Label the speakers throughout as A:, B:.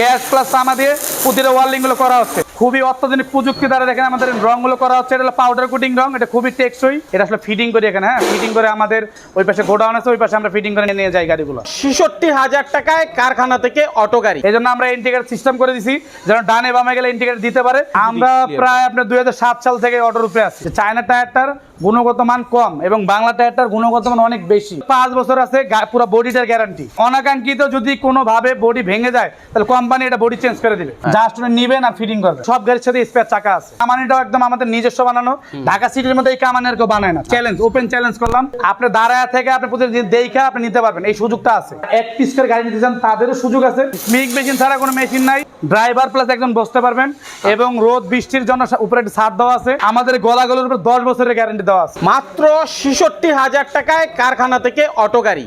A: Gas plus তামা দিয়ে প্রতিটা ওয়ার্লিংগুলো করা হচ্ছে। খুবই অত্যাধুনিক প্রযুক্তি দ্বারা দেখেন আমাদের রংগুলো করা হচ্ছে। এটা পাউডার কোটিং রং এটা খুবই টেকসই। এটা আসলে ফিটিং করি এখানে হ্যাঁ? ফিটিং করে আমাদের ওই পাশে গোডাউন আছে ওই পাশে আমরা ফিটিং করে নিয়ে যাই গাড়িগুলো।
B: ছেষট্টি হাজার টাকায় কারখানা থেকে অটো গাড়ি।
A: এই জন্য আমরা ইন্ডিকেটার সিস্টেম করে দিছি যেন ডানে বামে গেলে ইন্ডিকেটার দিতে পারে। আমরা প্রায় আপনার দুই হাজার সাত সাল থেকে অটোর উপরে আছি। চায়না টায়ারটার গুণগত মান কম এবং বাংলা টায়ারটার গুণগত মান অনেক বেশি। পাঁচ বছর আছে পুরো বডিটার গ্যারান্টি অনাকাঙ্ক্ষিত যদি কোনো ভাবে বডি ভেঙে যায় তাহলে কোম্পানি এটা বডি চেঞ্জ করে দিবে। জাস্ট নিবেন আর ফিটিং করবে। সব গাড়ির সাথে স্পেয়ার চাকা আছে। কামানিটাও একদম আমাদের নিজস্ব বানানো। ঢাকা সিটির মধ্যে এই কামানি আর কেউ বানায় না। চ্যালেঞ্জ ওপেন চ্যালেঞ্জ করলাম। আপনি দাঁড়ায় থেকে আপনি প্রতিদিন দেখে আপনি নিতে পারবেন। এই সুযোগটা আছে। এক পিস করে গাড়ি নিতে চান তাদেরও সুযোগ আছে। মিক মেশিন ছাড়া কোনো মেশিন নাই। ড্রাইভার প্লাস একজন বসতে পারবেন। এবং রোদ বৃষ্টির জন্য উপরে একটা ছাদ দেওয়া আছে। আমাদের গলাগুলোর উপর দশ বছরের গ্যারান্টি আছে।
B: মাত্র ছেষট্টি হাজার টাকায় কারখানা থেকে অটো গাড়ি।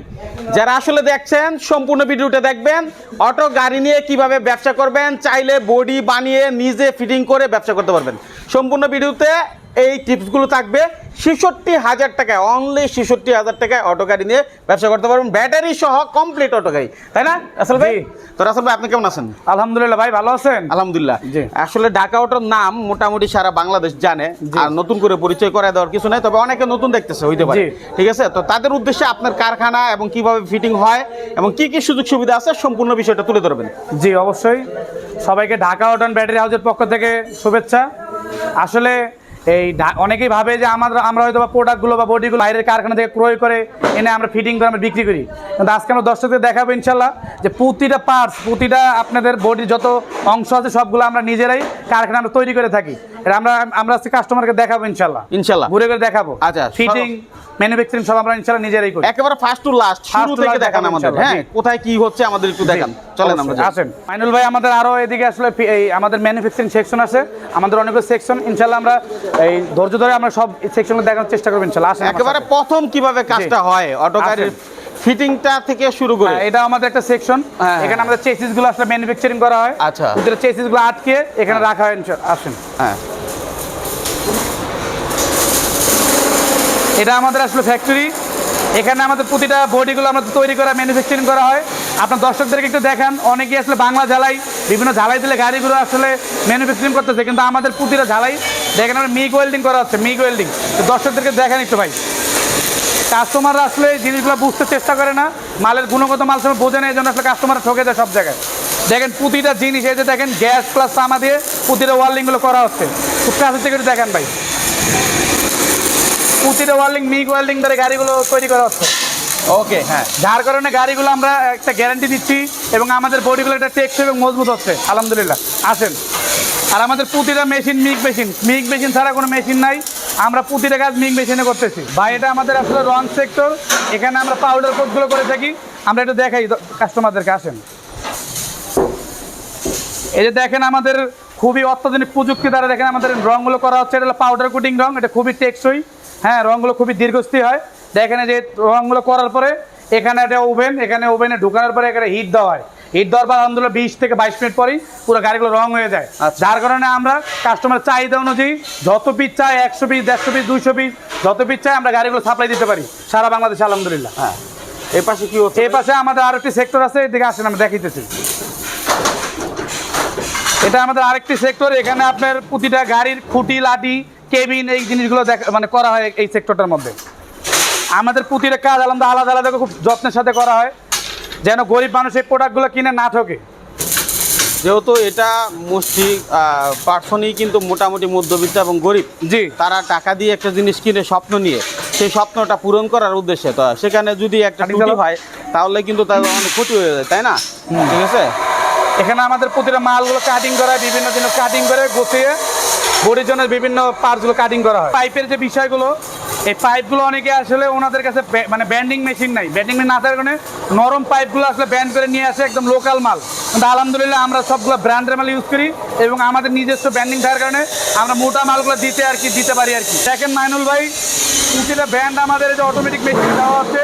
B: যারা আসলে দেখছেন, সম্পূর্ণ ভিডিওটা দেখবেন। অটো গাড়ি নিয়ে কীভাবে ব্যবসা করবেন, চাইলে বডি বানিয়ে নিজে ফিটিং করে ব্যবসা করতে পারবেন। সম্পূর্ণ ভিডিওতে এই টিপসগুলো থাকবে ছেষট্টি হাজার টাকায় অনলি ছেষট্টি হাজার টাকায় অটো গাড়ি নিয়ে ব্যবসা করতে পারবেন। ব্যাটারি সহ কমপ্লিট অটো গাড়ি তাই না আসল ভাই? তো রাসেল ভাই আপনি কেমন আছেন?
A: আলহামদুলিল্লাহ ভাই ভালো আছেন?
B: আলহামদুলিল্লাহ।
A: জি।
B: আসলে ঢাকা অটোর নাম মোটামুটি সারা বাংলাদেশ জানে আর নতুন করে পরিচয় করায় দেওয়ার কিছু নাই তবে অনেকে নতুন দেখতেছে হইতে পারে। ঠিক আছে? তো তাদের উদ্দেশ্যে আপনার কারখানা এবং কীভাবে ফিটিং হয় এবং কি কি সুযোগ সুবিধা আছে সম্পূর্ণ বিষয়টা তুলে ধরবেন।
A: জি অবশ্যই। সবাইকে ঢাকা অটন ব্যাটারি হাউসের পক্ষ থেকে শুভেচ্ছা। আসলে এই অনেকেই ভাবে যে আমাদের, আমরা হয়তো প্রোডাক্টগুলো বা বডিগুলো বাইরের কারখানা থেকে ক্রয় করে এনে আমরা ফিটিং করে আমরা বিক্রি করি। কিন্তু আজকে আমরা দর্শকদের দেখাবো ইনশাল্লাহ যে প্রতিটা পার্টস প্রতিটা আপনাদের বডির যত অংশ আছে সবগুলো আমরা নিজেরাই কারখানা আমরা তৈরি করে থাকি। এটা আমরা আমরা আজকে কাস্টমারকে দেখাবো ইনশাল্লাহ
B: ইনশাল্লাহ
A: ঘুরে ঘুরে দেখাবো।
B: আচ্ছা,
A: ফিটিং ম্যানুফ্যাকচারিং সব আমরা ইনশাল্লাহ নিজেরাই করি।
B: একেবারে ফার্স্ট টু লাস্ট শুরু থেকে দেখান আমাদের। হ্যাঁ কোথায় কি হচ্ছে আমাদের একটু দেখান। চলেন আমরা।
A: আসেন। মাইনুল ভাই আমাদের আরও এদিকে আসলে এই আমাদের ম্যানুফ্যাকচারিং সেকশন আছে। আমাদের অনেকগুলো সেকশন ইনশাল্লাহ আমরা এই ধৈর্য ধরে আমরা সব সেকশনে দেখানোর চেষ্টা করব ইনশাল্লাহ আসেন
B: একেবারে প্রথম কীভাবে কাজটা হয়? অটো গাড়ির ফিটিংটা থেকে শুরু করে।
A: হ্যাঁ, এটা আমাদের একটা সেকশন
B: হ্যাঁ,
A: এখানে আমাদের চেসিসগুলো আসলে ম্যানুফ্যাকচারিং করা হয়।
B: আচ্ছা।
A: ভিতরে চেসিসগুলো আটকে এখানে রাখা হয় আসেন।
B: হ্যাঁ।
A: এটা আমাদের আসলে ফ্যাক্টরি এখানে আমাদের প্রতিটা বডিগুলো আমাদের তৈরি করা ম্যানুফ্যাকচারিং করা হয়। আপনার দর্শকদেরকে একটু দেখান অনেকেই আসলে বাংলা ঝালাই বিভিন্ন ঝালাই দিলে গাড়িগুলো আসলে ম্যানুফ্যাকচারিং করতেছে কিন্তু আমাদের প্রতিটা ঝালাই দেখেন আমরা মিগ ওয়েল্ডিং করা হচ্ছে মিগ ওয়েল্ডিং তো দর্শকদেরকে দেখেন একটু ভাই। কাস্টমাররা আসলে এই জিনিসগুলো বুঝতে চেষ্টা করে না। মালের গুণগত মাল সময় বোঝে না এই জন্য আসলে কাস্টমার ঠকে যায় সব জায়গায়। দেখেন প্রতিটা জিনিস এই যে দেখেন গ্যাস প্লাস তামা দিয়ে প্রতিটা ওয়ার্লিংগুলো করা হচ্ছে। খুব কাছে থেকে একটু দেখেন ভাই। প্রতিটা ওয়ার্লিং মিগ ওয়েল্ডিং ধরে গাড়িগুলো তৈরি করা হচ্ছে।
B: ওকে হ্যাঁ।
A: যার কারণে গাড়িগুলো আমরা একটা গ্যারান্টি দিচ্ছি এবং আমাদের বডিগুলো একটা টেকসই এবং মজবুত হচ্ছে। আলহামদুলিল্লাহ। আসেন। আর আমাদের প্রতিটা machine MIG machine MIG machine ছাড়া কোনো মেশিন নাই। আমরা প্রতিটা কাজ মিগ মেশিনে করতেছি। বা এটা আমাদের আসলে রং সেক্টর এখানে আমরা পাউডার কোটগুলো করে থাকি। আমরা একটু দেখাই কাস্টমারদেরকে আসেন। এই যে দেখেন আমাদের খুবই অত্যাধুনিক প্রযুক্তি দ্বারা দেখেন আমাদের রংগুলো করা হচ্ছে। এটা পাউডার কোটিং রং, এটা খুবই টেকসই। হ্যাঁ রংগুলো খুবই দীর্ঘস্থায়ী হয়। দেখেন যে রংগুলো করার পরে এখানে একটা ওভেন এখানে ওভেনে ঢোকানোর পরে এখানে হিট দেওয়া হয়। হিট দেওয়ার পর আলহামদুলিল্লাহ বিশ থেকে বাইশ মিনিট পরেই পুরো গাড়িগুলো রং হয়ে যায়।
B: আচ্ছা।
A: যার কারণে আমরা কাস্টমার চাহিদা অনুযায়ী যত পিস চাই একশো পিস দেড়শো পিস দুইশো পিস যত পিস চাই আমরা গাড়িগুলো সাপ্লাই দিতে পারি। সারা বাংলাদেশে আলহামদুলিল্লাহ।
B: হ্যাঁ। এই পাশে কি হচ্ছে?
A: এই পাশে আমাদের আরও একটি সেক্টর আছে এদিকে আসেন আমরা দেখিতেছি এটা আমাদের আরেকটি সেক্টর এখানে আপনার প্রতিটা গাড়ির খুঁটি লাঠি কেবিন এই জিনিসগুলো দেখা মানে করা হয় এই সেক্টরটার মধ্যে। আমাদের প্রতিটা কাজ আলাদা আলাদা আলাদা খুব যত্নের সাথে করা হয়। যেন গরিব মানুষ এই প্রোডাক্টগুলো কিনে না ঠকে।
B: যেহেতু এটা মুষ্টি পার্সনই কিন্তু মোটামুটি মধ্যবিত্ত এবং গরিব
A: জি।
B: তারা টাকা দিয়ে একটা জিনিস কিনে স্বপ্ন নিয়ে সেই স্বপ্নটা পূরণ করার উদ্দেশ্যে তো সেখানে যদি একটা
A: কাটিং
B: ত্রুটি হয় তাহলে কিন্তু তার অনেক ক্ষতি হয়ে যায় তাই না? ঠিক আছে?
A: এখানে আমাদের প্রতিটা মালগুলো কাটিং করা বিভিন্ন জিনিস কাটিং করে গুছিয়ে বডির জন্য বিভিন্ন পার্টসগুলো কাটিং করা হয়। পাইপের যে বিষয়গুলো এই পাইপগুলো অনেকে আসলে ওনাদের কাছে মানে ব্যান্ডিং মেশিন নাই। ব্যান্ডিং মেশিন না থাকার কারণে নরম পাইপগুলো আসলে ব্যান্ড করে নিয়ে আসে একদম লোকাল মাল। কিন্তু আলহামদুলিল্লাহ আমরা সবগুলো ব্র্যান্ডের মাল ইউজ করি এবং আমাদের নিজস্ব ব্যান্ডিং থাকার কারণে আমরা মোটা মালগুলো দিতে আর কি দিতে পারি আর কি। দেখেন মাইনুল ভাই প্রতিটা ব্যান্ড আমাদের এই যে অটোমেটিক মেশিন দেওয়া আছে।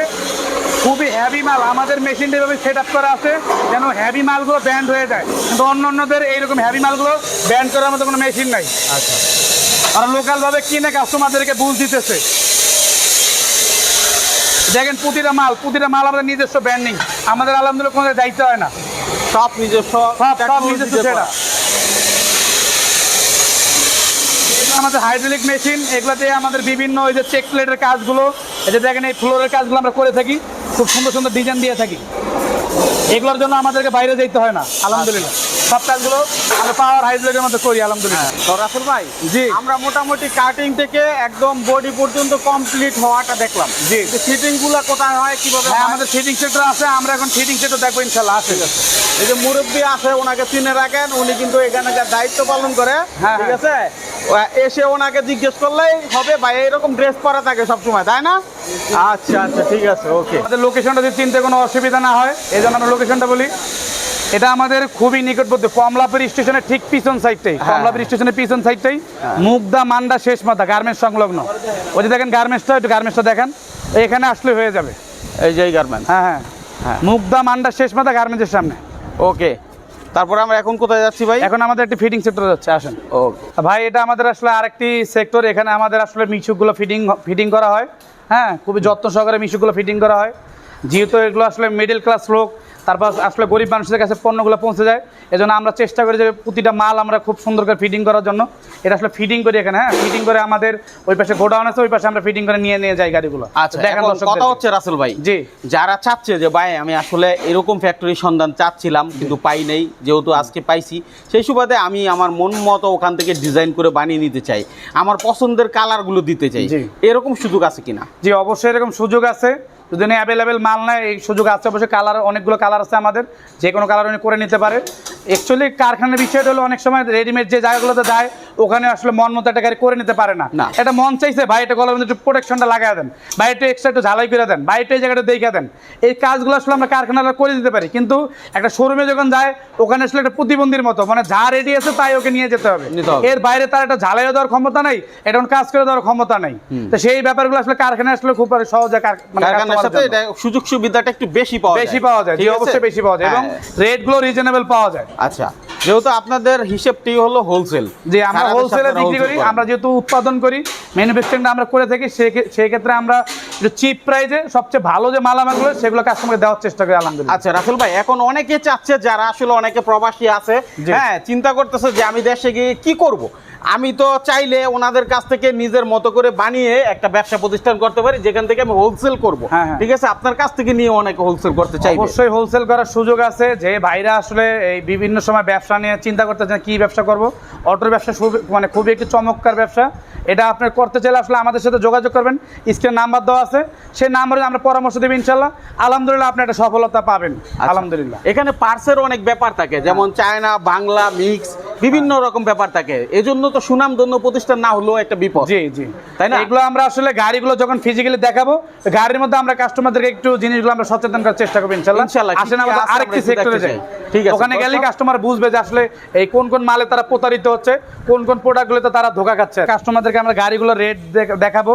A: খুবই হ্যাভি মাল। আমাদের মেশিনটা এভাবে সেট আপ করা আছে যেন হ্যাভি মালগুলো ব্যান্ড হয়ে যায়। কিন্তু অন্য অন্যদের এইরকম হ্যাভি মালগুলো ব্যান্ড করার মতো কোনো মেশিন নাই।
B: আচ্ছা।
A: আর লোকালভাবে কিনে কাস্টমারদেরকে বুঝ দিতেছে। দেখেন প্রতিটা মাল প্রতিটা মাল আমাদের নিজস্ব ব্র্যান্ডিং আমাদের আলহামদুলিল্লাহ কোনো দায়িত্ব হয় না।
B: সব নিজস্ব
A: সব সব নিজস্ব সেটা আমাদের হাইড্রোলিক মেশিন এগুলোতে আমাদের বিভিন্ন ওই যে চেক প্লেটের কাজগুলো এই যে দেখেন এই ফ্লোরের কাজগুলো আমরা করে থাকি খুব সুন্দর সুন্দর ডিজাইন দিয়ে থাকি। এগুলোর জন্য আমাদেরকে বাইরে যেতে হয় না আলহামদুলিল্লাহ। সব কাজগুলো আমরা পাওয়ার হাইড্রোলিকের মধ্যে করি আলহামদুলিল্লাহ।
B: তো রাসেল ভাই
A: জি।
B: আমরা মোটামুটি কাটিং থেকে একদম বডি পর্যন্ত কমপ্লিট হওয়াটা দেখলাম।
A: জি।
B: ফিটিংগুলা কোথায় হয় কীভাবে
A: হ্যাঁ আমাদের ফিটিং সেন্টার আছে আমরা এখন ফিটিং সেন্টার দেখব ইনশাল্লাহ আছে।
B: এই যে মুরব্বী আছে ওনাকে চিনে রাখেন উনি কিন্তু এখানে যা দায়িত্ব পালন করে
A: হ্যাঁ,
B: ঠিক
A: হ্যাঁ।
B: আছে? এসে ওনাকে জিজ্ঞেস করলেই হবে ভাই এরকম ড্রেস পরা থাকে সবসময় তাই না? আচ্ছা আচ্ছা ঠিক আছে ওকে
A: আমাদের লোকেশনটা যদি চিনতে কোনো অসুবিধা না হয় এই জন্য আমরা লোকেশনটা বলি। এটা আমাদের খুবই নিকটবর্তী কমলাপুর স্টেশনের ঠিক পিছন সাইডটাই
B: হ্যাঁ।
A: কমলাপুর স্টেশনের পিছন সাইডটাই মুগদা মান্ডা শেষ মাথা গার্মেন্টস সংলগ্ন। ওই যে দেখেন গার্মেন্টসটা একটু গার্মেন্টসটা দেখেন। এখানে আসলে হয়ে যাবে।
B: এই যে গার্মেন্ট
A: হ্যাঁ হ্যাঁ।
B: হ্যাঁ।
A: মুগদা মান্ডা শেষ মাথা গার্মেন্টসের সামনে।
B: ওকে তারপরে আমরা এখন কোথায় যাচ্ছি ভাই?
A: এখন আমাদের একটি ফিটিং সেক্টর যাচ্ছে আসেন।
B: ওকে
A: ভাই এটা আমাদের আসলে আরেকটি সেক্টর এখানে আমাদের আসলে মিশুকগুলো ফিটিং ফিটিং করা হয়। হ্যাঁ খুবই যত্ন সহকারে মিশুকগুলো ফিটিং করা হয়। যেহেতু এগুলো আসলে মিডল ক্লাস লোক তারপর আসলে গরিব মানুষদের কাছে পণ্যগুলো পৌঁছে যায়। এজন্য আমরা চেষ্টা করি যে প্রতিটা মাল আমরা খুব সুন্দর করে ফিটিং করার জন্য। এটা আসলে ফিটিং করি এখানে হ্যাঁ? ফিটিং করে আমাদের ওই পাশে গোডাউন আছে ওই পাশে আমরা ফিটিং করে নিয়ে নিয়ে যাই গাড়িগুলো।
B: আচ্ছা
A: দেখেন।
B: কথা হচ্ছে রাসেল ভাই
A: জি।
B: যারা চাচ্ছে যে ভাই আমি আসলে এরকম ফ্যাক্টরির সন্ধান চাচ্ছিলাম কিন্তু পাই নেই যেহেতু আজকে পাইছি সেই সুবাদে আমি আমার মন মতো ওখান থেকে ডিজাইন করে বানিয়ে নিতে চাই আমার পছন্দের কালারগুলো দিতে চাই। এরকম সুযোগ আছে কিনা?
A: জি অবশ্যই এরকম সুযোগ আছে। যদি অ্যাভেলেবেল মাল নেয় এই সুযোগ আছে অবশ্যই কালার অনেকগুলো কালার আছে আমাদের যে কোনো কালার উনি করে নিতে পারে। অ্যাকচুয়ালি কারখানার বিষয়টা হলো অনেক সময় রেডিমেড যে জায়গাগুলোতে দেয় ওখানে আসলে মন মতো একটা গাড়ি করে নিতে পারে না। এটা মন চাইছে ভাই এটা গলার মধ্যে একটু প্রোটেকশনটা লাগাই দেন। ভাই একটু এক্সট্রা একটু ঝালাই করে দেন। ভাই একটু এই জায়গাটা দেখে দেন। এই কাজগুলো আসলে আমরা কারখানাটা করে দিতে পারি। কিন্তু একটা শোরুমে যখন যায় ওখানে আসলে একটা প্রতিবন্ধীর মতো মানে যা রেডি আছে তাই ওকে নিয়ে যেতে হবে। এর বাইরে তার একটা ঝালাইও দেওয়ার ক্ষমতা নেই এটা কাজ করে দেওয়ার ক্ষমতা নেই। তো সেই ব্যাপারগুলো আসলে কারখানায় আসলে খুব সহজে কার- মানে
B: সাথে এটা সুযোগ সুবিধাটা একটু বেশি পাওয়া যায়।
A: বেশি পাওয়া যায় জি অবশ্যই বেশি পাওয়া যায়। এবং
B: হ্যাঁ।
A: রেটগুলো রিজনেবল পাওয়া যায়।
B: আচ্ছা যেহেতু আপনাদের হিসেবটি হলো হোলসেল
A: যে আমরা হোলসেলে বিক্রি করি আমরা যেহেতু উৎপাদন করি ম্যানুফ্যাকচারিংটা আমরা করে থাকি সে- সেই ক্ষেত্রে আমরা চিপ প্রাইজে সবচেয়ে ভালো যে মালামালগুলো সেগুলো কাস্টমারকে দেওয়ার চেষ্টা করি আলহামদুলিল্লাহ।
B: আচ্ছা রাসেল ভাই এখন অনেকে চাচ্ছে যারা আসলে অনেকে প্রবাসী আছে হ্যাঁ চিন্তা করতেছে যে আমি দেশে গিয়ে কি করব। আমি তো চাইলে ওনাদের কাছ থেকে নিজের মতো করে বানিয়ে একটা ব্যবসা প্রতিষ্ঠান করতে পারি যেখান থেকে আমি হোলসেল করব।
A: হ্যাঁ, হ্যাঁ।
B: ঠিক আছে আপনার কাছ থেকে নিয়ে অনেকে হোলসেল করতে চাই
A: অবশ্যই হোলসেল করার সুযোগ আছে। যে ভাইরা আসলে এই বিভিন্ন সময় ব্যবসা নিয়ে চিন্তা করতেছেন কি ব্যবসা করব? অটোর ব্যবসা মানে খুবই একটি চমৎকার ব্যবসা। এটা আপনার করতে চাইলে আসলে আমাদের সাথে যোগাযোগ করবেন। স্ক্রিন নাম্বার দেওয়া আছে। সেই নাম্বারে আমরা পরামর্শ দেবো ইনশাল্লাহ আলহামদুলিল্লাহ আপনি একটা সফলতা পাবেন।
B: আচ্ছা।
A: আলহামদুলিল্লাহ।
B: এখানে পার্সের অনেক ব্যাপার থাকে যেমন চায়না বাংলা মিক্স বিভিন্ন রকম ব্যাপার থাকে। এজন্য তো সুনাম ধন্য প্রতিষ্ঠান না হলেও একটা বিপদ।
A: জি জি।
B: তাই না?
A: এগুলো আমরা আসলে গাড়িগুলো যখন ফিজিক্যালি দেখাবো গাড়ির মধ্যে আমরা কাস্টমারদেরকে একটু জিনিসগুলো আমরা সচেতন করার চেষ্টা করব
B: কি
A: আসেন
B: কি
A: আমাদের আরেকটি সেক্টরে যাই।
B: ঠিক আছে,
A: ওখানে গেলে কাস্টমার বুঝবে যে আসলে এই কোন কোন মালে তারা প্রতারিত হচ্ছে কোন কোন প্রোডাক্টগুলোতে তারা ধোকা খাচ্ছে। কাস্টমারদেরকে আমরা গাড়িগুলো রেট দেখাবো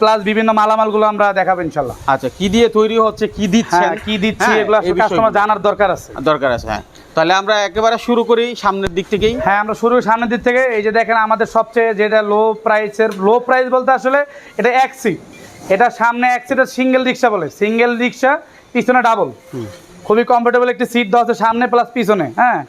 A: প্লাস বিভিন্ন মালামালগুলো আমরা দেখাবো ইনশাল্লাহ
B: আচ্ছা কি দিয়ে তৈরি হচ্ছে কি দিচ্ছে
A: হ্যাঁ কি দিচ্ছি
B: হ্যাঁ,
A: এগুলো কাস্টমার জানার দরকার আছে।
B: দরকার আছে হ্যাঁ। তাহলে আমরা একেবারে শুরু করি সামনের দিক থেকেই।
A: হ্যাঁ আমরা শুরু সামনের দিক থেকে। এই যে দেখেন আমাদের সবচেয়ে যেটা লো প্রাইসের লো প্রাইস বলতে আসলে এটা এক সিট এটা সামনে এক সিটের সিঙ্গেল রিক্সা বলে। সিঙ্গেল রিক্সা পিছনে ডাবল খুবই কমফোর্টেবল একটি সিট দেওয়া আছে সামনে প্লাস পিছনে হ্যাঁ?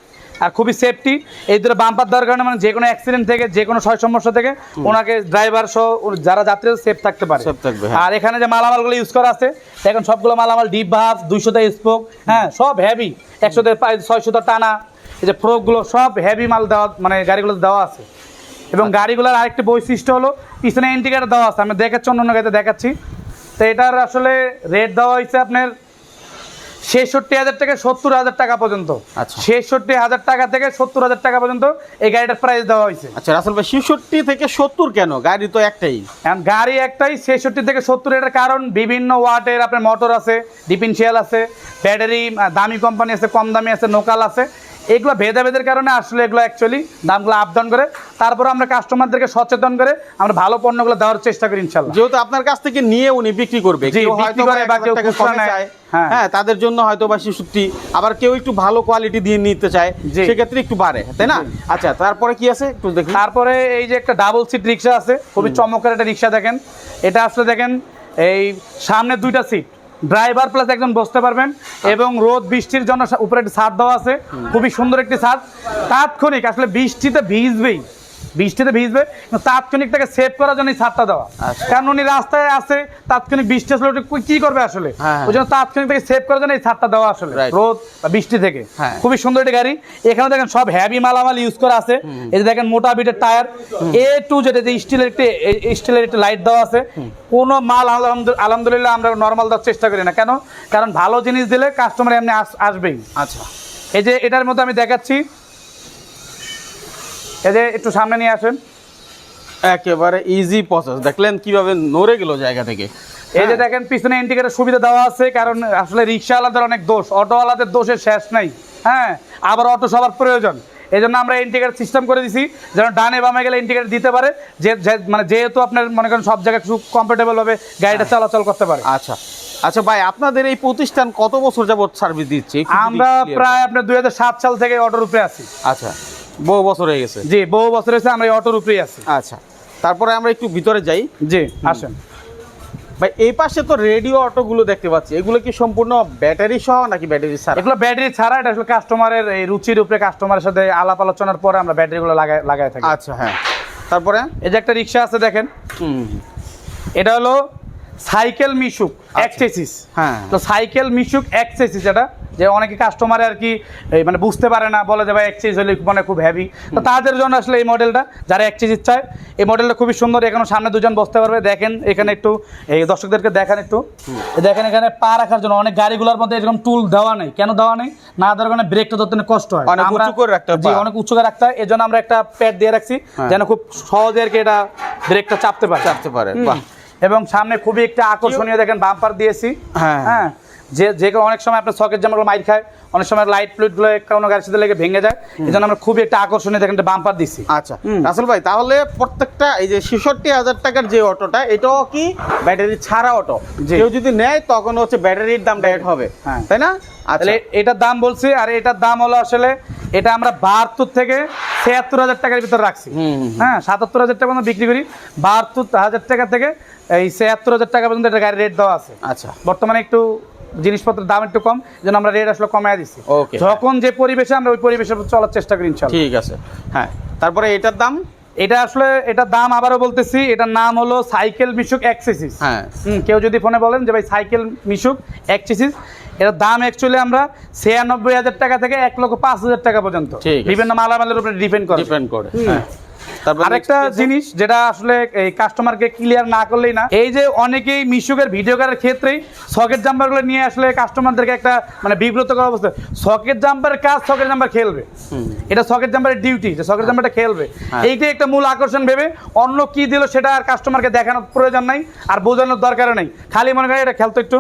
A: আর খুবই সেফটি এই ধরে বাম্পার দেওয়ার কারণে মানে যে কোনো অ্যাক্সিডেন্ট থেকে যে কোনো সয় সমস্যা থেকে ওনাকে ড্রাইভার সহ যারা যাত্রী সেফ থাকতে পারে।
B: হ্যাঁ।
A: আর এখানে যে মালামালগুলো ইউজ করা আছে এখন সবগুলো মালামাল ডিপ ভাব দুইশোতে স্পোক হ্যাঁ সব হ্যাভি একশোতে ছয়শোতে টানা। এই যে ফ্রকগুলো সব হ্যাভি মাল দেওয়া মানে গাড়িগুলোতে দেওয়া আছে। এবং গাড়িগুলোর আরেকটি বৈশিষ্ট্য হলো পিছনে ইন্ডিকেটার দেওয়া আছে আমি দেখাচ্ছি অন্য অন্য গাড়িতে দেখাচ্ছি। তো এটার আসলে রেট দেওয়া হয়েছে আপনার ছেষট্টি হাজার থেকে সত্তর হাজার টাকা পর্যন্ত।
B: আচ্ছা।
A: ছেষট্টি হাজার টাকা থেকে সত্তর হাজার টাকা পর্যন্ত এই গাড়িটার প্রাইস দেওয়া হয়েছে।
B: আচ্ছা রাসেল ভাই ছেষট্টি থেকে সত্তর কেন? গাড়ি তো একটাই।
A: গাড়ি একটাই ছেষট্টি থেকে সত্তর এটার কারণ বিভিন্ন ওয়াটের আপনার মোটর আছে ডিফেন্সিয়াল আছে ব্যাটারি দামি কোম্পানি আছে কম দামি আছে লোকাল আছে। এগুলো ভেদাভেদের কারণে আসলে এগুলো অ্যাকচুয়ালি দামগুলো আপ ডাউন করে। তারপরে আমরা কাস্টমারদেরকে সচেতন করে আমরা ভালো পণ্যগুলো দেওয়ার চেষ্টা করি ইনশাল্লাহ
B: যেহেতু আপনার কাছ থেকে নিয়ে উনি বিক্রি করবে
A: হ্যাঁ।
B: হ্যাঁ তাদের জন্য হয়তো বা ছেষট্টি আবার কেউ একটু ভালো কোয়ালিটি দিয়ে নিতে চায়। সেক্ষেত্রে একটু বাড়ে তাই না? আচ্ছা তারপরে কি আছে? একটু দেখি।
A: তারপরে এই যে একটা ডাবল সিট রিক্সা আছে খুবই চমৎকার একটা রিক্সা দেখেন। এটা আসলে দেখেন এই সামনে দুইটা সিট ড্রাইভার প্লাস একজন বসতে পারবেন এবং রোদ বৃষ্টির জন্য উপরে একটি ছাদ দেওয়া আছে। খুবই সুন্দর একটি ছাদ। তাৎক্ষণিক আসলে বৃষ্টিতে ভিজবেই। বৃষ্টিতে ভিজবে তাৎক্ষণিক তাকে সেভ করার জন্য ছাদটা দেওয়া।
B: আচ্ছা।
A: কারণ উনি রাস্তায় আছে তাৎক্ষণিক বৃষ্টি আসলে কি করবে আসলে?
B: হ্যাঁ।
A: ওই জন্য তাৎক্ষণিক তাকে সেভ করার জন্য এই ছাদটা দেওয়া আসলে রোদ বা বৃষ্টি থেকে।
B: হ্যাঁ।
A: খুবই সুন্দর একটি গাড়ি। এখানে দেখেন সব হ্যাভি মালামাল ইউজ করা আছে। এই যে দেখেন মোটা বিটের টায়ার এ টু যেটা যে স্টিলের একটি স্টিলের একটি লাইট দেওয়া আছে। কোনো মাল আলহামদু- আলহামদুলিল্লাহ আমরা নর্মাল দেওয়ার চেষ্টা করি না। কেন? কারণ ভালো জিনিস দিলে কাস্টমার এমনি আসবেই।
B: আচ্ছা।
A: এই যে এটার মধ্যে আমি দেখাচ্ছি। এই যে একটু সামনে নিয়ে আসেন।
B: একেবারে ইজি প্রসেস দেখলেন কীভাবে নড়ে গেল জায়গা থেকে।
A: এই যে
B: হ্যাঁ।
A: দেখেন পিছনে ইন্ডিকেটার সুবিধা দেওয়া আছে কারণ আসলে রিক্সাওয়ালাদের অনেক দোষ। অটোওয়ালাদের দোষের শেষ নাই। হ্যাঁ আবার অটো সবার প্রয়োজন। এই জন্য আমরা ইন্ডিকেটার সিস্টেম করে দিছি যেন ডানে বামে গেলে ইন্ডিকেটার দিতে পারে। যে মানে যেহেতু আপনার মনে করেন সব জায়গায় খুব কমফোর্টেবল ভাবে গাড়িটা
B: হ্যাঁ।
A: চলাচল করতে পারে।
B: আচ্ছা। আচ্ছা ভাই আপনাদের এই প্রতিষ্ঠান কত বছর যাবত সার্ভিস দিচ্ছে?
A: আমরা প্রায় আপনার দুই হাজার সাত সাল থেকে অটোর উপরে আছি।
B: আচ্ছা। বহু বছর হয়ে গেছে।
A: জি বহু বছর হয়েছে আমরা এই অটোর উপরেই আছি।
B: আচ্ছা তারপরে আমরা একটু ভিতরে যাই।
A: জি আসেন।
B: ভাই এই পাশে তো রেডিও অটোগুলো দেখতে পাচ্ছি। এগুলো কি সম্পূর্ণ ব্যাটারি সহ নাকি ব্যাটারি ছাড়া?
A: এগুলো ব্যাটারি ছাড়া এটা আসলে কাস্টমারের এই রুচির উপরে কাস্টমারের সাথে আলাপ আলোচনার পরে আমরা ব্যাটারিগুলো লাগাই লাগাই থাকি।
B: আচ্ছা হ্যাঁ। তারপরে?
A: এই যে একটা রিক্সা আছে দেখেন।
B: হুম
A: এটা হলো সাইকেল মিশুক এক্সেসিস
B: হ্যাঁ।
A: তো সাইকেল মিশুক এক্সেসিস এটা যে অনেকে কাস্টমারে আর কি মানে বুঝতে পারে না বলে যে ভাই এক্সেস হলে মানে খুব হেভি তো তাদের জন্য আসলে এই মডেলটা যারা এক্সেসিস চায় এই মডেলটা খুবই সুন্দর। এখানে সামনে দুজন বসতে পারবে। দেখেন এখানে একটু এই দর্শকদেরকে দেখেন একটু। দেখেন এখানে পা রাখার জন্য অনেক গাড়িগুলোর মধ্যে এরকম টুল দেওয়া নেই। কেন দেওয়া নেই? না দেওয়ার কারণে ব্রেকটা ধরতে কষ্ট হয়।
B: অনেক উঁচু করে রাখতে হয়
A: অনেক উঁচু করে রাখতে হয়। এই জন্য আমরা একটা প্যাড দিয়ে রাখছি
B: হ্যাঁ।
A: যেন খুব সহজে আর কি এটা ব্রেকটা চাপতে পারে।
B: চাপতে পারে
A: এবং সামনে খুবই একটা আকর্ষণীয় দেখেন বাম্পার দিয়েছি।
B: হ্যাঁ।
A: হ্যাঁ। যে যে অনেক সময় আপনার সকেট জামাগুলো মাইর খায় অনেক সময় লাইট প্লুটগুলো কোনো গাড়ির সাথে লেগে ভেঙে যায়। এই জন্য আমরা খুবই একটা আকর্ষণীয় দেখেন একটা বাম্পার দিচ্ছি
B: আচ্ছা রাসেল ভাই তাহলে প্রত্যেকটা এই যে ছেষট্টি হাজার টাকার যে অটোটা এটাও কি ব্যাটারি ছাড়া অটো। কেউ যদি নেয় তখন হচ্ছে ব্যাটারির দাম ডাইরেক্ট হবে।
A: হ্যাঁ।
B: তাই না? আচ্ছা।
A: তাহলে এটার দাম বলছি আর এটার দাম হলো আসলে এটা আমরা বাহাত্তর থেকে ছিয়াত্তর হাজার টাকার ভিতরে রাখছি। হ্যাঁ সাতাত্তর হাজার টাকা পর্যন্ত বিক্রি করি। বাহাত্তর হাজার টাকা থেকে এই ছিয়াত্তর হাজার টাকা পর্যন্ত এটা গাড়ির রেট দেওয়া আছে।
B: আচ্ছা।
A: বর্তমানে একটু জিনিসপত্রের দাম একটু কম যেন আমরা রেট আসলে কমায় দিচ্ছি
B: Okay.
A: যখন যে পরিবেশে আমরা ওই পরিবেশে চলার চেষ্টা করি ইনশাল্লাহ
B: ঠিক আছে। হ্যাঁ তারপরে এটার দাম?
A: এটা আসলে এটার দাম আবারও বলতেছি এটার নাম হলো সাইকেল মিশুক এক্সেসিস
B: হ্যাঁ।
A: কেউ যদি ফোনে বলেন যে ভাই সাইকেল মিশুক এক্সেসিস এটার দাম অ্যাকচুয়ালি আমরা ছিয়ানব্বই হাজার টাকা থেকে এক লক্ষ পাঁচ হাজার টাকা পর্যন্ত। বিভিন্ন মালামালের উপরে ডিপেন্ড করে।
B: ডিপেন্ড করে হ্যাঁ।
A: আরেকটা? জিনিস যেটা আসলে এই কাস্টমারকে ক্লিয়ার না করলেই না এই যে অনেকেই মিশুকের ভিডিও করার ক্ষেত্রেই সকেট জাম্পারগুলো নিয়ে আসলে কাস্টমারদেরকে একটা মানে বিব্রতকর অবস্থা। সকেট জাম্পারের কাজ সকেট জাম্পার খেলবে। এটা সকেট জাম্পারের ডিউটি যে সকেট জাম্পারটা খেলবে।
B: হ্যাঁ।
A: এইটাই একটা মূল আকর্ষণ ভেবে অন্য কি দিল সেটা আর কাস্টমারকে দেখানোর প্রয়োজন নাই আর বোঝানোর দরকার নেই। খালি মনে করেন এটা খেলতো একটু।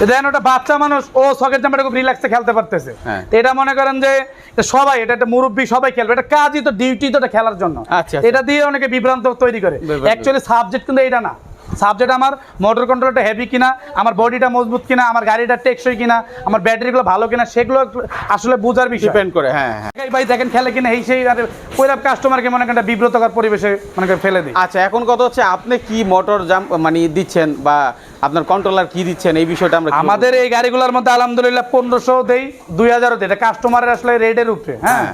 A: দেখেন ওটা বাচ্চা মানুষ ও শখের জামাটা খুব রিল্যাক্সে খেলতে পারতেছে
B: হ্যাঁ।
A: এটা মনে করেন যে সবাই এটা একটা মুরব্বী সবাই খেলবে এটা কাজই তো ডিউটি তো এটা খেলার জন্য
B: আচ্ছা, আচ্ছা।
A: এটা দিয়ে অনেকে বিভ্রান্ত তৈরি করে। অ্যাকচুয়ালি সাবজেক্ট কিন্তু এটা না সাবজেক্ট আমার মোটর কন্ট্রোলটা হেভি কিনা আমার বডিটা মজবুত কিনা আমার গাড়িটা টেকসই কিনা আমার ব্যাটারিগুলো ভালো কিনা সেগুলো আসলে বোঝার বিষয়।
B: ডিপেন্ড করে হ্যাঁ হ্যাঁ।
A: ভাই দেখেন খেলে কিনা এই সেই আর ওইরকম কাস্টমারকে মনে করেন একটা বিব্রতকর পরিবেশে মনে করেন ফেলে দিই।
B: আচ্ছা এখন কথা হচ্ছে আপনি কি মোটর জাম মানে দিচ্ছেন বা আপনার কন্ট্রোলার কি দিচ্ছেন এই বিষয়টা আমরা
A: আমাদের এই গাড়িগুলোর মধ্যে আলহামদুলিল্লাহ পনেরোশো দেই দুই হাজারও দেই এটা কাস্টমারের আসলে রেডের উপরে হ্যাঁ।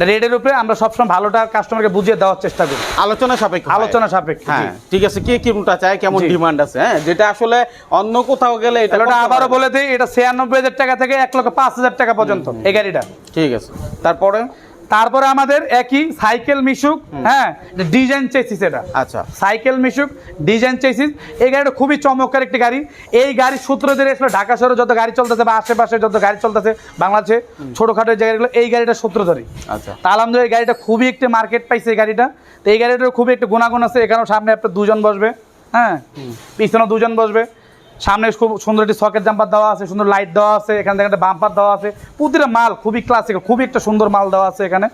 A: রেডের উপরে আমরা সবসময় ভালোটা কাস্টমারকে বুঝিয়ে দেওয়ার চেষ্টা করি।
B: আলোচনা সাপেক্ষ
A: আলোচনা সাপেক্ষ
B: হ্যাঁ ঠিক আছে কে কোনটা চায় কেমন ডিমান্ড আছে হ্যাঁ? যেটা আসলে অন্য কোথাও গেলে এটা
A: আবারও বলে দিই এটা ছিয়ানব্বই হাজার টাকা থেকে এক লক্ষ পাঁচ হাজার টাকা পর্যন্ত এই গাড়িটা।
B: ঠিক আছে। তারপরে?
A: তারপরে আমাদের একই সাইকেল মিশুক হ্যাঁ ডিজাইন চেসিস এটা।
B: আচ্ছা।
A: সাইকেল মিশুক ডিজাইন চেসিস এই গাড়িটা খুবই চমৎকার একটি গাড়ি। এই গাড়ির সূত্র ধরে আসলে ঢাকা শহরে যত গাড়ি চলতেছে বা আশেপাশে যত গাড়ি চলতেছে বাংলাদেশে ছোটোখাটো জায়গাগুলো এই গাড়িটা সূত্র ধরে
B: আচ্ছা।
A: তা আলহামদুলিল্লাহ এই গাড়িটা খুবই একটি মার্কেট পাইছে এই গাড়িটা। তো এই গাড়িটার খুবই একটু গুণাগুণ আছে এখানেও সামনে আপনার দুজন বসবে হ্যাঁ পিছনেও দুজন বসবে। সামনে খুব সুন্দর একটি সকেট জাম্পার দেওয়া আছে, সুন্দর লাইট দেওয়া আছে, এখানে দেখেন একটা বাম্পার দেওয়া আছে। প্রতিটা মাল খুবই ক্লাসিক খুবই একটা সুন্দর মাল দেওয়া আছে এখানে।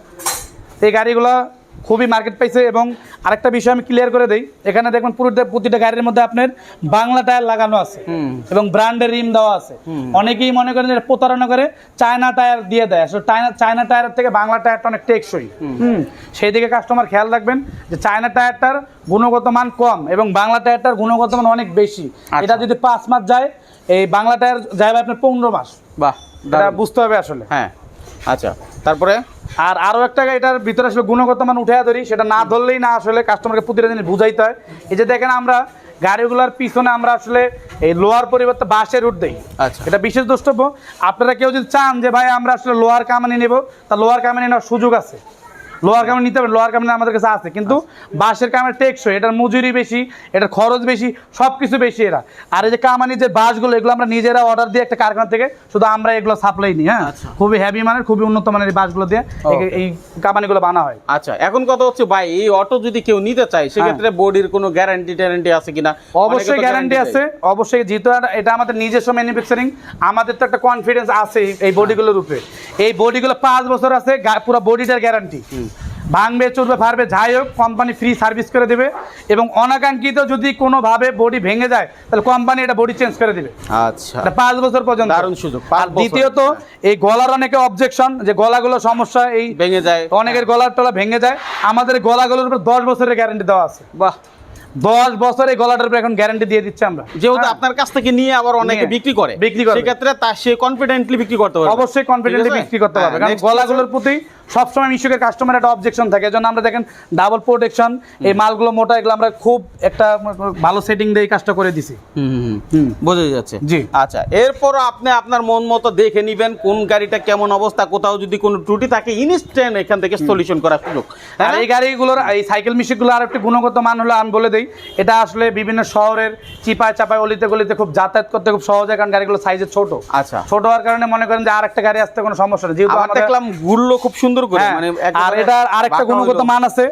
A: এই গাড়িগুলো খুবই মার্কেট পাইছে এবং আরেকটা বিষয় আমি ক্লিয়ার করে দিই এখানে দেখবেন পুরোটা প্রতিটা গাড়ির মধ্যে আপনার বাংলা টায়ার লাগানো আছে এবং ব্র্যান্ডের রিম দেওয়া আছে। অনেকেই মনে করেন যে প্রতারণা করে চায়না টায়ার দিয়ে দেয়। আসলে চায়না চায়না টায়ারের থেকে বাংলা টায়ারটা অনেক টেকসই। হুম। সেই দিকে কাস্টমার খেয়াল রাখবেন যে চায়না টায়ারটার গুণগত মান কম এবং বাংলা টায়ারটার গুণগত মান অনেক বেশি।
B: আচ্ছা।
A: এটা যদি পাঁচ মাস যায় এই বাংলা টায়ার যাবে আপনার পনেরো মাস।
B: বাহ
A: বুঝতে হবে আসলে।
B: হ্যাঁ আচ্ছা তারপরে?
A: আর আরও একটা এটার ভিতরে আসলে গুণগত মান উঠে ধরি সেটা না ধরলেই না আসলে কাস্টমারকে প্রতিটা জিনিস বুঝাইতে হয়। এই যে দেখেন আমরা গাড়িগুলোর পিছনে আমরা আসলে এই লোয়ার পরিবর্তে বাসের রুট দিই।
B: আচ্ছা।
A: এটা বিশেষ দ্রষ্টব্য। আপনারা কেউ যদি চান যে ভাই আমরা আসলে লোয়ার কামানি নেব তা লোয়ার কামানি নেওয়ার সুযোগ আছে। লোহার কামানি নিতে পারেন লোয়ার কামানি আমাদের কাছে আছে। কিন্তু বাঁশের কামানি টেকসই এটার মজুরি বেশি এটার খরচ বেশি সব কিছু বেশি এরা। আর এই যে কামানি যে বাঁশগুলো এগুলো আমরা নিজেরা অর্ডার দিয়ে একটা কারখানা থেকে শুধু আমরা এগুলো সাপ্লাই নিই হ্যাঁ?
B: আচ্ছা।
A: খুবই হেভি মানের খুবই উন্নত মানের এই বাঁশগুলো দিয়ে এই- কামানিগুলো বানা হয়।
B: আচ্ছা এখন কথা হচ্ছে ভাই এই অটো যদি কেউ নিতে চায় সেক্ষেত্রে বডির কোনো গ্যারান্টি ট্যারান্টি আছে কিনা?
A: হ্যাঁ। অবশ্যই গ্যারান্টি আছে অবশ্যই যেহেতু এটা- আমাদের নিজস্ব ম্যানুফ্যাকচারিং আমাদের তো একটা কনফিডেন্স আছে এই- বডিগুলোর উপরে। এই বডিগুলো পাঁচ বছর আছে পুরো বডিটার গ্যারান্টি ভাঙবে চলবে ফারবে যাই হোক কোম্পানি ফ্রি সার্ভিস করে দেবে এবং অনাকাঙ্ক্ষিত যদি কোনোভাবে বডি ভেঙে যায় তাহলে কোম্পানি এটা বডি চেঞ্জ করে দেবে।
B: আচ্ছা।
A: পাঁচ বছর পর্যন্ত।
B: দারুণ সুযোগ,
A: আর দ্বিতীয়ত এই গলার অনেকে অবজেকশন যে গলাগুলো সমস্যা এই
B: ভেঙে যায়।
A: অনেকের গলার টলা ভেঙে যায়। আমাদের গলাগুলোর উপর দশ বছরের গ্যারান্টি দেওয়া আছে।
B: বাহ।
A: দশ বছর এই গলাটার উপর এখন গ্যারান্টি দিয়ে দিচ্ছি আমরা।
B: যেহেতু
A: হ্যাঁ।
B: আপনার কাছ থেকে নিয়ে আবার অনেকে বিক্রি করে
A: বিক্রি করে।
B: সেক্ষেত্রে তার সে কনফিডেন্টলি বিক্রি করতে পারবে।
A: অবশ্যই কনফিডেন্টলি বিক্রি করতে পারবে।
B: হ্যাঁ,
A: কারণ গলাগুলোর প্রতি সবসময় মিশুকের কাস্টমার একটা অবজেকশন থাকে। এজন্য আমরা দেখেন ডাবল প্রোটেকশন এই মালগুলো মোটা এগুলো আমরা খুব একটা ভালো সেটিং দিয়ে কাজটা করে দিছি।
B: বোঝা যাচ্ছে।
A: জি।
B: আচ্ছা এরপর আপনি আপনার মন মতো দেখে নিবেন কোন গাড়িটা কেমন অবস্থা কোথাও যদি কোনো ত্রুটি থাকে ইনস্ট্যান্ট এখান থেকে সলিউশন করার সুযোগ।
A: আর
B: হ্যাঁ
A: এই গাড়িগুলোর এই সাইকেল মিশুকগুলো আর একটি গুণগত মান হলো আমি বলে দিই এটা আসলে বিভিন্ন শহরের চিপায় চাপায় অলিতে গলিতে খুব যাতায়াত করতে খুব সহজ হয় কারণ গাড়িগুলো সাইজে ছোট।
B: আচ্ছা।
A: ছোট হওয়ার কারণে মনে করেন যে আর একটা গাড়ি আসতে কোনো সমস্যা নেই। যেহেতু
B: দেখলাম ঘুরলো খুব সুন্দর করে
A: হ্যাঁ,
B: মানে
A: আর
B: একেবারে
A: এটা আরেকটা গুণগত মান আছে